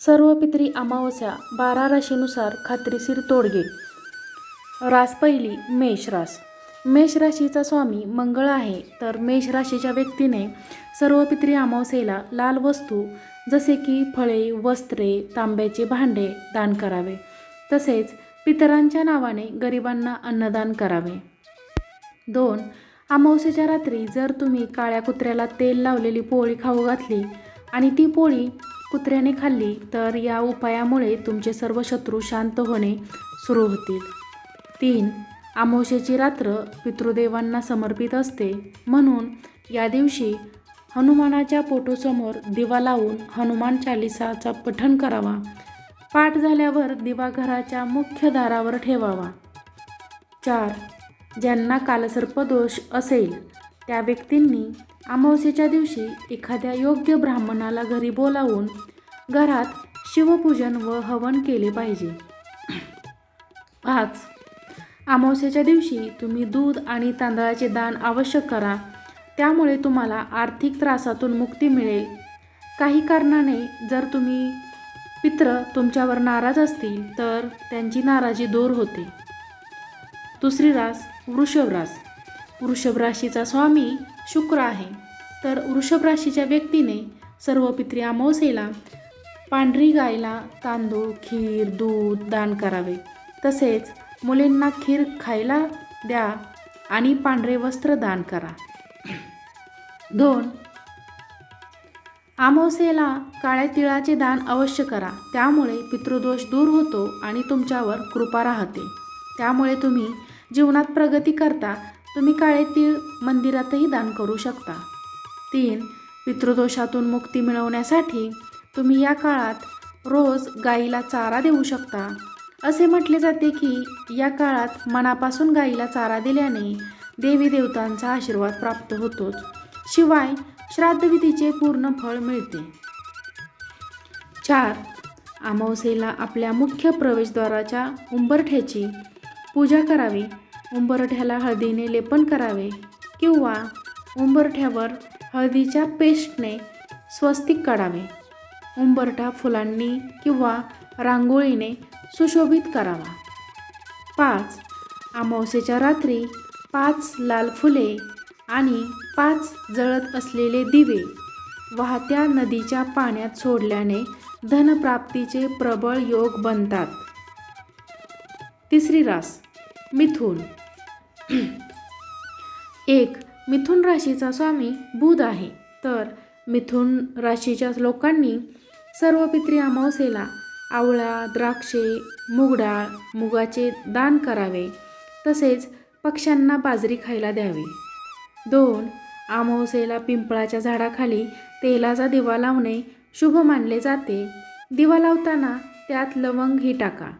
सर्व पित्री अमावस्या बारा राशीनुसार खात्रीशीर तोडगे. रास पहिली मेष रास. मेष राशीचा स्वामी मंगळ आहे तर मेष राशीच्या व्यक्तीने सर्व पित्री अमावस्येला लाल वस्तू जसे की फळे वस्त्रे तांब्याचे भांडे दान करावे. तसेच पितरांच्या नावाने गरिबांना अन्नदान करावे. दोन अमावस्येच्या रात्री जर तुम्ही काळ्या कुत्र्याला तेल लावलेली पोळी खाऊ घातली आणि ती पोळी कुत्र्याने खाल्ली तर या उपायामुळे तुमचे सर्व शत्रू शांत होणे सुरू होतील. तीन आमोशेची रात्र पितृदेवांना समर्पित असते. म्हणून या दिवशी हनुमानाच्या फोटोसमोर दिवा लावून हनुमान चालिसाचा पठण करावा. पाठ झाल्यावर दिवा घराच्या मुख्य दारावर ठेवावा. चार ज्यांना कालसर्प दोष असेल त्या व्यक्तींनी अमावस्येच्या दिवशी एखाद्या योग्य ब्राह्मणाला घरी बोलावून घरात शिवपूजन व हवन केले पाहिजे. पाच. अमावस्येच्या दिवशी तुम्ही दूध आणि तांदळाचे दान आवश्यक करा. त्यामुळे तुम्हाला आर्थिक त्रासातून मुक्ती मिळेल. काही कारणाने जर तुम्ही पित्र तुमच्यावर नाराज असतील तर त्यांची नाराजी दूर होते. दुसरी रास वृषभ रास. वृषभ राशीचा स्वामी शुक्र आहे. तर वृषभ राशीच्या व्यक्तीने सर्व पित्री अमावस्येला पांढरी गायला तांदूळ खीर दूध दान करावे. तसेच मुलींना खीर खायला द्या आणि पांढरे वस्त्र दान करा. दोन अमावस्येला काळ्या तिळाचे दान अवश्य करा. त्यामुळे पितृदोष दूर होतो आणि तुमच्यावर कृपा राहते. त्यामुळे तुम्ही जीवनात प्रगती करता तुम्ही काळे तीळ मंदिरातही दान करू शकता. तीन पितृदोषातून मुक्ती मिळवण्यासाठी तुम्ही या काळात रोज गाईला चारा देऊ शकता. असे म्हटले जाते की या काळात मनापासून गाईला चारा दिल्याने देवी देवतांचा आशीर्वाद प्राप्त होतोच. शिवाय श्राद्धविधीचे पूर्ण फळ मिळते. चार अमावस्येला आपल्या मुख्य प्रवेशद्वाराच्या उंबरठ्याची पूजा करावी. उंबरठ्याला हळदीने लेपन करावे किंवा उंबरठ्यावर हळदीच्या पेस्टने स्वस्तिक काढावे. उंबरठा फुलांनी किंवा रांगोळीने सुशोभित करावा. पाच अमावस्येच्या रात्री पाच लाल फुले आणि पाच जळत असलेले दिवे वाहत्या नदीच्या पाण्यात सोडल्याने धनप्राप्तीचे प्रबळ योग बनतात. तिसरी रास मिथुन. एक मिथुन राशीचा स्वामी बुध आहे. तर मिथुन राशीच्या लोकांनी सर्व पित्री अमावस्येला आवळा द्राक्षे मुगडाळ मुगाचे दान करावे. तसेच पक्ष्यांना बाजरी खायला द्यावी. दोन अमावस्येला पिंपळाच्या झाडाखाली तेलाचा दिवा लावणे शुभ मानले जाते. दिवा लावताना त्यात लवंग ही टाका.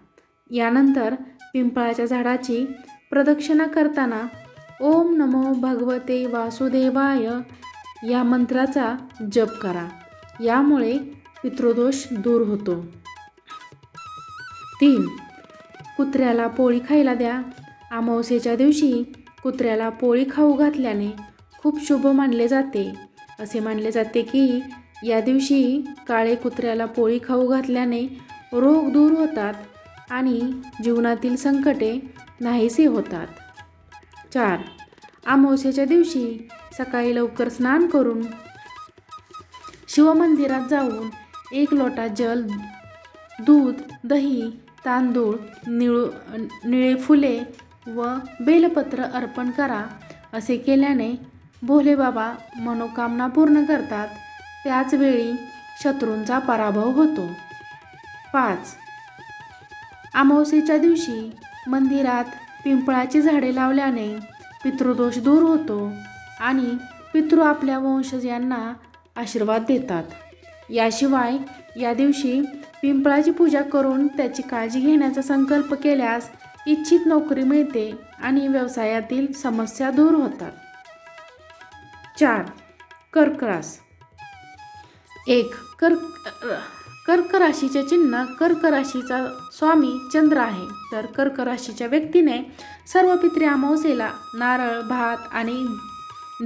यानंतर पिंपळाच्या झाडाची प्रदक्षिणा करताना ओम नमो भगवते वासुदेवाय या मंत्राचा जप करा. यामुळे पितृदोष दूर होतो. तीन. कुत्र्याला पोळी खायला द्या. अमावस्येच्या दिवशी कुत्र्याला पोळी खाऊ घातल्याने खूप शुभ मानले जाते. असे मानले जाते की या दिवशी काळे कुत्र्याला पोळी खाऊ घातल्याने रोग दूर होतात आणि जीवनातील संकटे नाहीसे होतात. चार. अमावस्येच्या दिवशी सकाळी लवकर स्नान करून शिवमंदिरात जाऊन एक लोटा जल दूध दही तांदूळ निळू निळे फुले व बेलपत्र अर्पण करा असे केल्याने भोलेबाबा मनोकामना पूर्ण करतात. त्याचवेळी शत्रूंचा पराभव होतो. पाच. अमावस्येच्या दिवशी मंदिरात पिंपळाची झाडे लावल्याने पितृदोष दूर होतो आणि पितृ आपल्या वंशजांना आशीर्वाद देतात. याशिवाय या दिवशी पिंपळाची पूजा करून त्याची काळजी घेण्याचा संकल्प केल्यास इच्छित नोकरी मिळते आणि व्यवसायातील समस्या दूर होतात. चार कर्करास. एक कर्क कर्क राशीचे चिन्ह कर्क राशीचा स्वामी चंद्र आहे. तर कर्क राशीच्या व्यक्तीने सर्व पित्री अमावस्येला नारळ भात आणि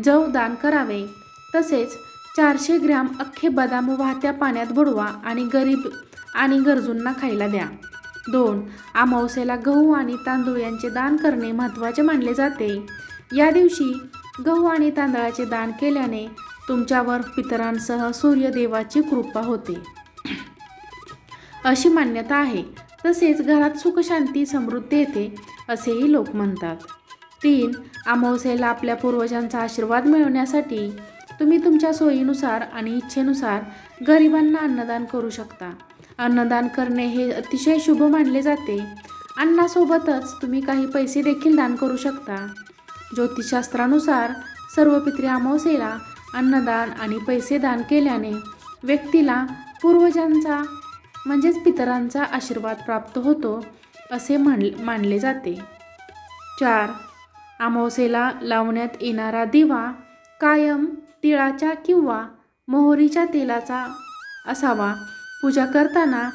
जव दान करावे. तसेच चारशे ग्रॅम अख्खे बदाम वाहत्या पाण्यात बुडवा आणि गरीब आणि गरजूंना खायला द्या. दोन अमावस्येला गहू आणि तांदूळ यांचे दान करणे महत्त्वाचे मानले जाते. या दिवशी गहू आणि तांदळाचे दान केल्याने तुमच्यावर पितरांसह सूर्यदेवाची कृपा होते. अशी मान्यता आहे. तसेच घरात सुखशांती समृद्धी येते असेही लोक म्हणतात. तीन अमावस्येला आपल्या पूर्वजांचा आशीर्वाद मिळवण्यासाठी तुम्ही तुमच्या सोयीनुसार आणि इच्छेनुसार गरिबांना अन्नदान करू शकता. अन्नदान करणे हे अतिशय शुभ मानले जाते. अन्नासोबतच तुम्ही काही पैसे देखील दान करू शकता. ज्योतिषशास्त्रानुसार सर्व पित्री अमावस्येला अन्नदान आणि पैसे दान केल्याने व्यक्तीला पूर्वजांचा म्हणजेच पितरांचा आशीर्वाद प्राप्त होतो असे म्हण मानले जाते. चार अमावस्येला लावण्यात येणारा दिवा कायम तिळाच्या किंवा मोहरीच्या तेलाचा असावा. पूजा करताना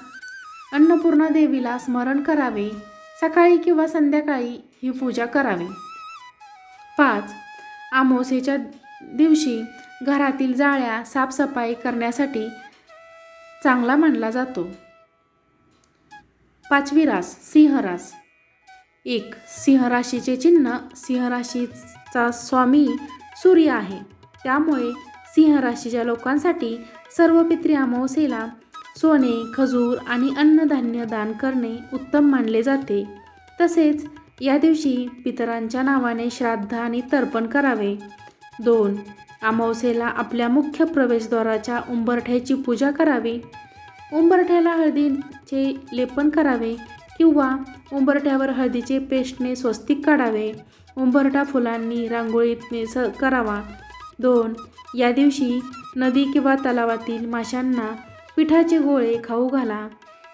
अन्नपूर्णा देवीला स्मरण करावे. सकाळी किंवा संध्याकाळी ही पूजा करावी. पाच आमोसेच्या दिवशी घरातील जाळ्या साफसफाई करण्यासाठी चांगला मानला जातो. पाचवी रास सिंहरास एक सिंहराशीचे चिन्ह सिंहराशीचा स्वामी सूर्य आहे. त्यामुळे सिंहराशीच्या लोकांसाठी सर्व पित्री अमावस्येला सोने खजूर आणि अन्नधान्य दान करणे उत्तम मानले जाते. तसेच या दिवशी पितरांच्या नावाने श्राद्ध आणि तर्पण करावे. दोन अमावस्येला आपल्या मुख्य प्रवेशद्वाराच्या उंबरठ्याची पूजा करावी. उंबरठ्याला हळदीचे लेपन करावे किंवा उंबरठ्यावर हळदीचे पेस्टने स्वस्तिक काढावे. उंबरठा फुलांनी रांगोळीतने स करावा. दोन या दिवशी नदी किंवा तलावातील माशांना पिठाचे गोळे खाऊ घाला.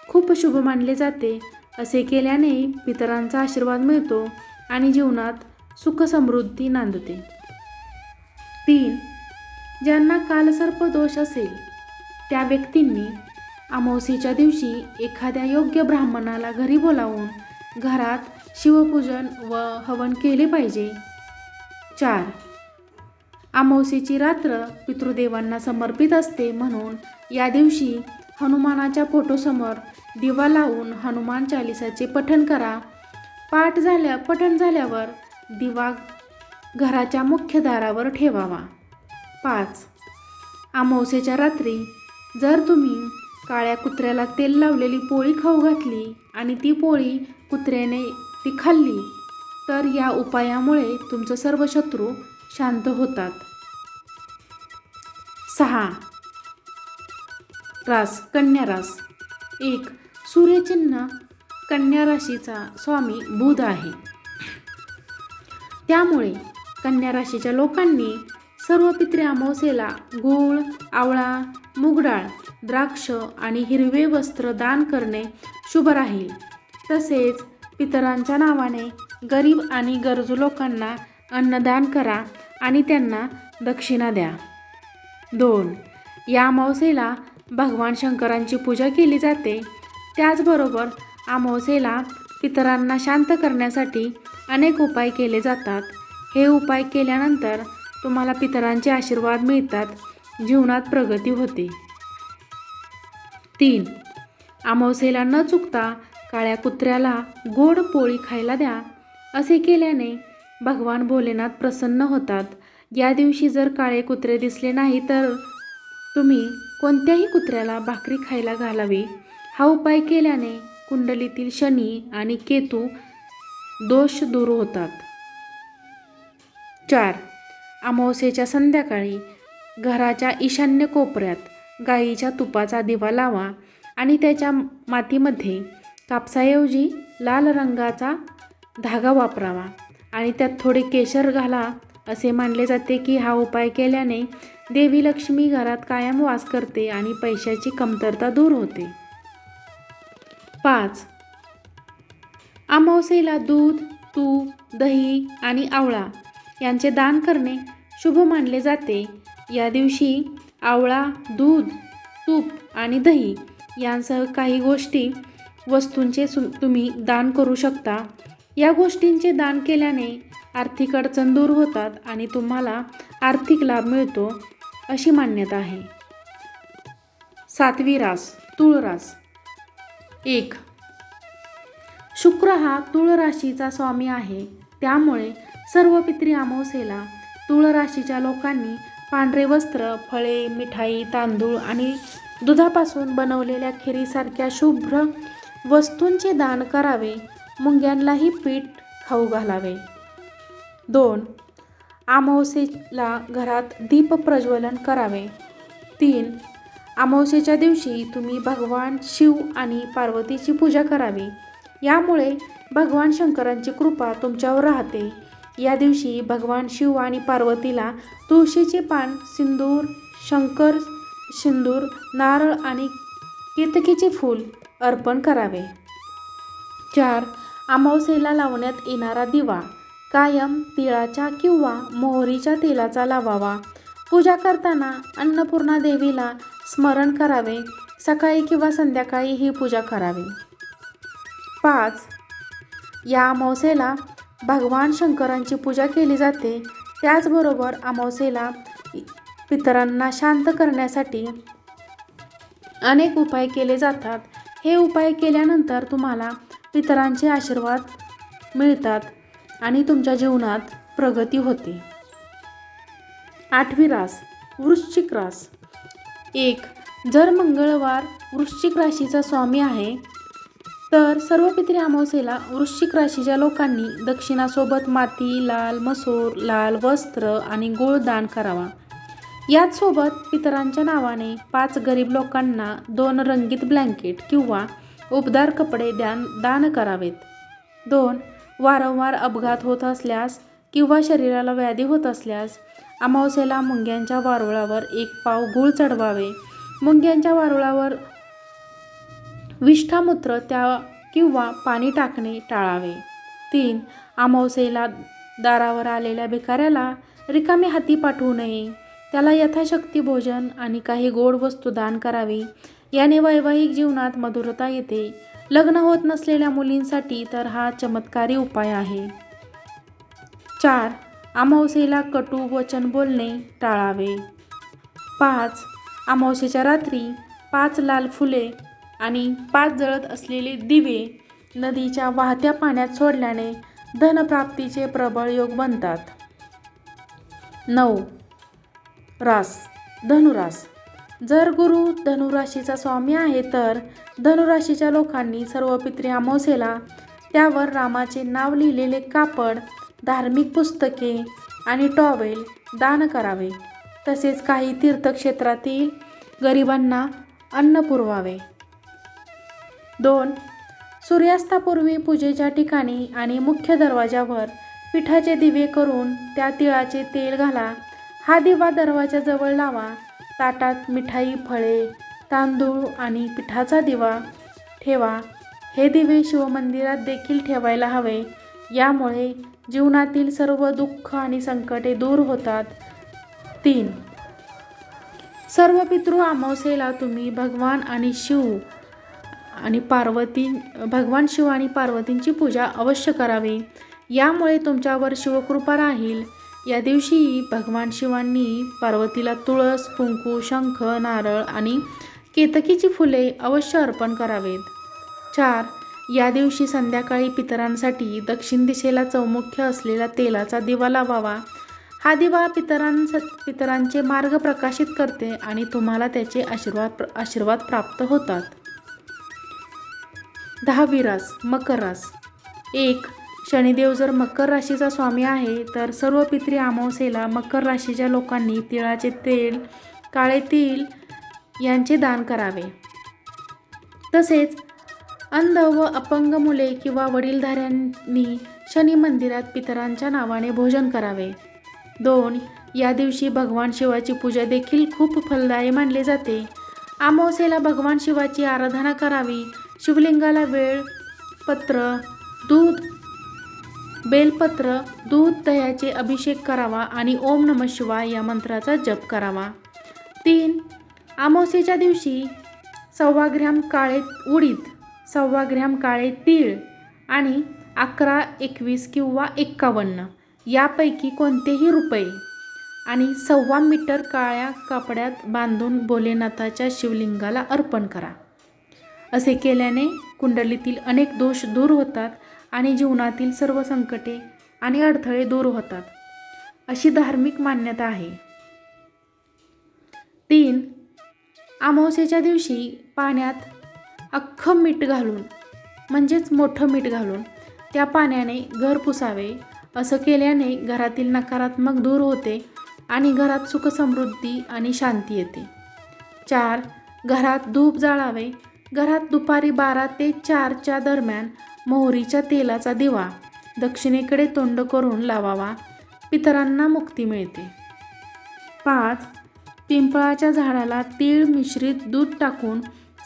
खूप शुभ मानले जाते. असे केल्याने पितरांचा आशीर्वाद मिळतो आणि जीवनात सुख समृद्धी नांदते. तीन ज्यांना कालसर्प दोष असेल त्या व्यक्तींनी अमावस्येच्या दिवशी एखाद्या योग्य ब्राह्मणाला घरी बोलावून घरात शिवपूजन व हवन केले पाहिजे. चार अमावस्येची रात्र पितृदेवांना समर्पित असते म्हणून या दिवशी हनुमानाच्या फोटोसमोर दिवा लावून हनुमान चालिसाचे पठण करा. पाठ झाल्या पठण झाल्यावर दिवा घराच्या मुख्य दारावर ठेवावा. पाच. अमावस्येच्या रात्री जर तुम्ही काळ्या कुत्र्याला तेल लावलेली पोळी खाऊ घातली आणि ती पोळी कुत्र्याने ती खाल्ली तर या उपायामुळे तुमचं सर्व शत्रू शांत होतात. सहा. रास कन्या रास. एक. सूर्यचिन्ह कन्या राशीचा स्वामी बुध आहे. त्यामुळे कन्या राशीच्या लोकांनी सर्व पित्रे अमावस्येला गूळ आवळा मुगडाळ द्राक्ष आणि हिरवे वस्त्र दान करणे शुभ राहील. तसेच पितरांच्या नावाने गरीब आणि गरजू लोकांना अन्नदान करा आणि त्यांना दक्षिणा द्या. दोन या अमावस्येला भगवान शंकरांची पूजा केली जाते. त्याचबरोबर अमावस्येला पितरांना शांत करण्यासाठी अनेक उपाय केले जातात. हे उपाय केल्यानंतर तुम्हाला पितरांचे आशीर्वाद मिळतात. जीवनात प्रगती होते. तीन. अमावस्येला न चुकता काळ्या कुत्र्याला गोड पोळी खायला द्या. असे केल्याने भगवान भोलेनाथ प्रसन्न होतात. या दिवशी जर काळे कुत्रे दिसले नाही तर तुम्ही कोणत्याही कुत्र्याला भाकरी खायला घालावी. हा उपाय केल्याने कुंडलीतील शनी आणि केतू दोष दूर होतात. चार. अमावस्येच्या संध्याकाळी घराच्या ईशान्य कोपऱ्यात गाईच्या तुपाचा दिवा लावा आणि त्याच्या मातीमध्ये कापसाऐवजी लाल रंगाचा धागा वापरावा आणि त्यात थोडे केशर घाला. असे मानले जाते की हा उपाय केल्याने देवी लक्ष्मी घरात कायम वास करते आणि पैशाची कमतरता दूर होते. पाच. अमावस्येला दूध तूप दही आणि आवळा यांचे दान करणे शुभ मानले जाते. या दिवशी आवळा दूध तूप आणि दही यांसह काही गोष्टी वस्तूंचे सु तुम्ही दान करू शकता. या गोष्टींचे दान केल्याने आर्थिक अडचण दूर होतात आणि तुम्हाला आर्थिक लाभ मिळतो अशी मान्यता आहे. सातवी रास तुळ रास. एक. शुक्र हा तुळ राशीचा स्वामी आहे. त्यामुळे सर्व पित्री अमावस्येला तुळ राशीच्या लोकांनी पांढरे वस्त्र फळे मिठाई तांदूळ आणि दुधापासून बनवलेल्या खिरीसारख्या शुभ्र वस्तूंचे दान करावे मुंग्यांलाही पीठ खाऊ घालावे. दोन अमावस्येला घरात दीप प्रज्वलन करावे. तीन अमावस्येच्या दिवशी तुम्ही भगवान शिव आणि पार्वतीची पूजा करावी. यामुळे भगवान शंकरांची कृपा तुमच्यावर राहते. या दिवशी भगवान शिव आणि पार्वतीला तुळशीचे पान सिंदूर शंकर सिंदूर नारळ आणि केतकीचे फूल अर्पण करावे. चार अमावस्येला लावण्यात येणारा दिवा. कायम तिळाच्या किंवा मोहरीच्या तेलाचा लावावा. पूजा करताना अन्नपूर्णा देवीला स्मरण करावे. सकाळी किंवा संध्याकाळी ही पूजा करावी. पाच या अमावस्येला भगवान शंकरांची पूजा केली जाते. त्याचबरोबर अमावस्येला पितरांना शांत करण्यासाठी अनेक उपाय केले जातात. हे उपाय केल्यानंतर तुम्हाला पितरांचे आशीर्वाद मिळतात आणि तुमच्या जीवनात प्रगती होते. आठवी रास वृश्चिक रास. एक जर मंगळवार वृश्चिक राशीचा स्वामी आहे तर सर्व पित्री अमावस्येला वृश्चिक राशीच्या लोकांनी दक्षिणासोबत माती लाल मसूर लाल वस्त्र आणि गोळ दान करावा. याचसोबत पितरांच्या नावाने पाच गरीब लोकांना दोन रंगीत ब्लँकेट किंवा उबदार कपडे द्यान दान करावेत. दोन वारंवार अपघात होत असल्यास किंवा शरीराला व्याधी होत असल्यास अमावस्येला मुंग्यांच्या वारुळावर एक पाव गूळ चढवावे. मुंग्यांच्या वारुळावर विष्ठामूत्र त्या किंवा पाणी टाकणे टाळावे. तीन अमावस्येला दारावर आलेल्या भिकाऱ्याला रिकामी हाती पाठवू नये. त्याला यथाशक्ती भोजन आणि काही गोड वस्तू दान करावी. याने वैवाहिक जीवनात मधुरता येते. लग्न होत नसलेल्या मुलींसाठी तर हा चमत्कारी उपाय आहे. चार अमावस्येला कटू वचन बोलणे टाळावे. पाच अमावस्येच्या रात्री पाच लाल फुले आणि पाच जळत असलेले दिवे नदीच्या वाहत्या पाण्यात सोडल्याने धनप्राप्तीचे प्रबळ योग बनतात. नऊ. रास. धनुरास. जर गुरु धनुराशीचा स्वामी आहे तर धनुराशीच्या लोकांनी सर्व पित्री अमावसेला त्यावर रामाचे नाव लिहिलेले कापड धार्मिक पुस्तके आणि टॉवेल दान करावे. तसेच काही तीर्थक्षेत्रातील गरिबांना अन्न पुरवावे. दोन. सूर्यास्तापूर्वी पूजेच्या ठिकाणी आणि मुख्य दरवाजावर पिठाचे दिवे करून त्या तिळाचे तेल घाला. हा दिवा दरवाजाजवळ लावा. ताटात मिठाई फळे तांदूळ आणि पिठाचा दिवा ठेवा. हे दिवे शिवमंदिरात देखील ठेवायला हवे. यामुळे जीवनातील सर्व दुःख आणि संकटे दूर होतात. तीन. सर्व पितृ अमावस्येला तुम्ही भगवान आणि शिव आणि पार्वती भगवान शिव आणि पार्वतींची पूजा अवश्य करावी. यामुळे तुमच्यावर शिवकृपा राहील. या दिवशी भगवान शिवांनी पार्वतीला तुळस कुंकू शंख नारळ आणि केतकीची फुले अवश्य अर्पण करावेत. चार. या दिवशी संध्याकाळी पितरांसाठी दक्षिण दिशेला चौमुख्य असलेला तेलाचा दिवा लावावा. हा दिवा पितरांस पितरांचे मार्ग प्रकाशित करते आणि तुम्हाला त्याचे आशीर्वाद आशीर्वाद प्राप्त होतात. दहावी रास मकर रास. एक शनिदेव जर मकर राशीचा स्वामी आहे तर सर्व पित्री अमावस्येला मकर राशीच्या लोकांनी तिळाचे तेल काळे तीळ यांचे दान करावे. तसेच अंध व अपंग मुले किंवा वडीलधाऱ्यांनी शनी मंदिरात पितरांच्या नावाने भोजन करावे. दोन या दिवशी भगवान शिवाची पूजा देखील खूप फलदायी मानली जाते. अमावस्येला भगवान शिवाची आराधना करावी शिवलिंगाला वेळ पत्र दूध बेलपत्र दूध दह्याचे अभिषेक करावा आणि ओम नम शिवाय या मंत्राचा जप करावा. तीन अमावस्येच्या दिवशी सव्वा ग्रॅम काळे उडीद सव्वा ग्रॅम काळे तीळ आणि अकरा एकवीस किंवा एक्कावन्न यापैकी कोणतेही रुपये आणि सव्वा मीटर काळ्या कापड्यात बांधून भोलेनाथाच्या शिवलिंगाला अर्पण करा. असे केल्याने कुंडलीतील अनेक दोष दूर होतात आणि जीवनातील सर्व संकटे आणि अडथळे दूर होतात. अशी धार्मिक मान्यता आहे. तीन अमावस्येच्या दिवशी पाण्यात अख्खं मीठ घालून म्हणजेच मोठं मीठ घालून त्या पाण्याने घर पुसावे. असं केल्याने घरातील नकारात्मक दूर होते आणि घरात सुखसमृद्धी आणि शांती येते. चार घरात धूप जाळावे घरात दुपारी बारा ते चारच्या दरम्यान मोहरीच्या तेलाचा दिवा दक्षिणेकडे तोंड करून लावावा. पितरांना मुक्ती मिळते. पाच. पिंपळाच्या झाडाला तीळ मिश्रित दूध टाकून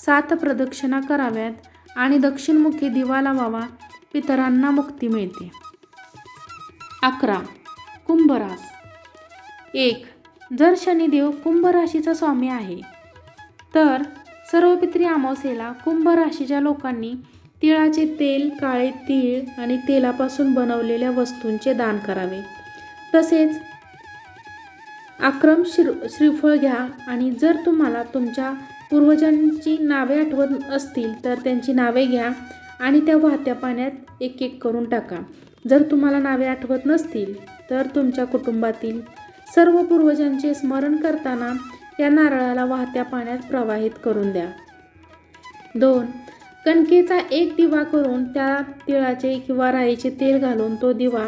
सात प्रदक्षिणा कराव्यात आणि दक्षिणमुखी दिवा लावावा. पितरांना मुक्ती मिळते. अकरा. कुंभरास. एक. जर शनिदेव कुंभ राशीचा स्वामी आहे तर सर्वपित्री अमावस्येला कुंभ राशीच्या लोकांनी तिळाचे तेल काळे तीळ आणि तेलापासून बनवलेल्या वस्तूंचे दान करावे. तसेच आक्रम श्री श्रीफळ घ्या आणि जर तुम्हाला तुमच्या पूर्वजांची नावे आठवत असतील तर त्यांची नावे घ्या आणि त्या वाहत्या पाण्यात एक एक करून टाका. जर तुम्हाला नावे आठवत नसतील तर तुमच्या कुटुंबातील सर्व पूर्वजांचे स्मरण करताना या नारळाला वाहत्या पाण्यात प्रवाहित करून द्या. दोन कणकेचा एक दिवा करून त्या तिळाचे किंवा राईचे तेल घालून तो दिवा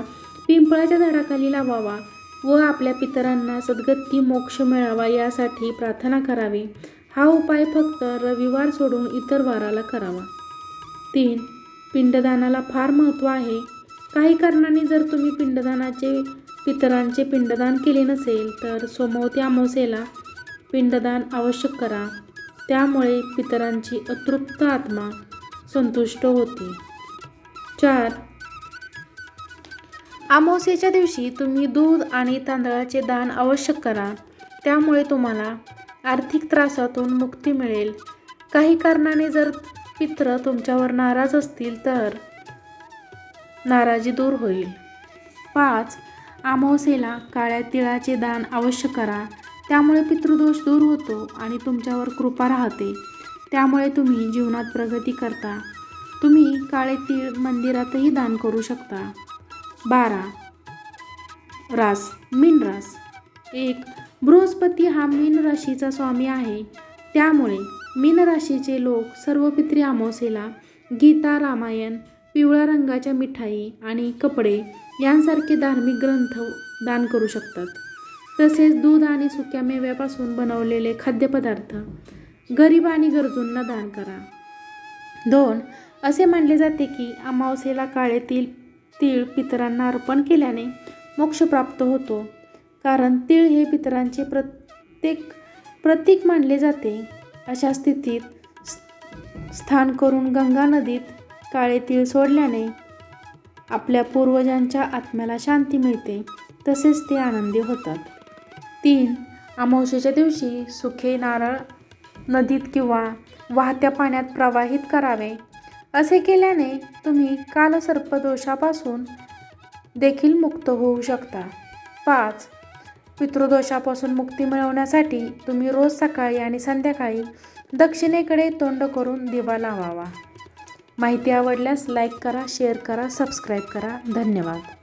पिंपळाच्या झाडाखाली लावावा व आपल्या पितरांना सद्गती मोक्ष मिळावा यासाठी प्रार्थना करावी. हा उपाय फक्त रविवार सोडून इतर वाराला करावा. तीन पिंडदानाला फार महत्त्व आहे. काही कारणाने जर तुम्ही पिंडदानाचे पितरांचे पिंडदान केले नसेल तर सोमवती अमावस्येला पिंडदान आवश्यक करा. त्यामुळे पितरांची अतृप्त आत्मा संतुष्ट होते. चार. अमावस्येच्या दिवशी तुम्ही दूध आणि तांदळाचे दान आवश्यक करा. त्यामुळे तुम्हाला आर्थिक त्रासातून मुक्ती मिळेल. काही कारणाने जर पित्र तुमच्यावर नाराज असतील तर नाराजी दूर होईल. पाच. अमावस्येला काळ्या तिळाचे दान आवश्यक करा. त्यामुळे पितृदोष दूर होतो आणि तुमच्यावर कृपा राहते. त्यामुळे तुम्ही जीवनात प्रगती करता. तुम्ही काळे तीळ मंदिरातही दान करू शकता. बारा. रास. मीन रास. एक. बृहस्पती हा मीन राशीचा स्वामी आहे. त्यामुळे मीन राशीचे लोक सर्व पित्री अमावस्येला गीता रामायण पिवळ्या रंगाच्या मिठाई आणि कपडे यांसारखे धार्मिक ग्रंथ दान करू शकतात. तसेच दूध आणि सुक्या मेव्यापासून बनवलेले खाद्यपदार्थ गरीब आणि गरजूंना दान करा. दोन असे मानले जाते की अमावस्येला काळे तीळ तीळ पितरांना अर्पण केल्याने मोक्ष प्राप्त होतो. कारण तीळ हे पितरांचे प्रत्येक प्रतीक मानले जाते. अशा स्थितीत स्थान करून गंगा नदीत काळे तीळ सोडल्याने आपल्या पूर्वजांच्या आत्म्याला शांती मिळते. तसेच ते आनंदी होतात. तीन अमावस्येच्या दिवशी सुखे नारळ नदीत किंवा वाहत्या पाण्यात प्रवाहित करावे. असे केल्याने तुम्ही कालसर्पदोषापासून देखील मुक्त होऊ शकता. पाच पितृदोषापासून मुक्ती मिळवण्यासाठी तुम्ही रोज सकाळी आणि संध्याकाळी दक्षिणेकडे तोंड करून दिवा लावावा. माहिती आवडल्यास लाईक करा शेअर करा सबस्क्राईब करा. धन्यवाद.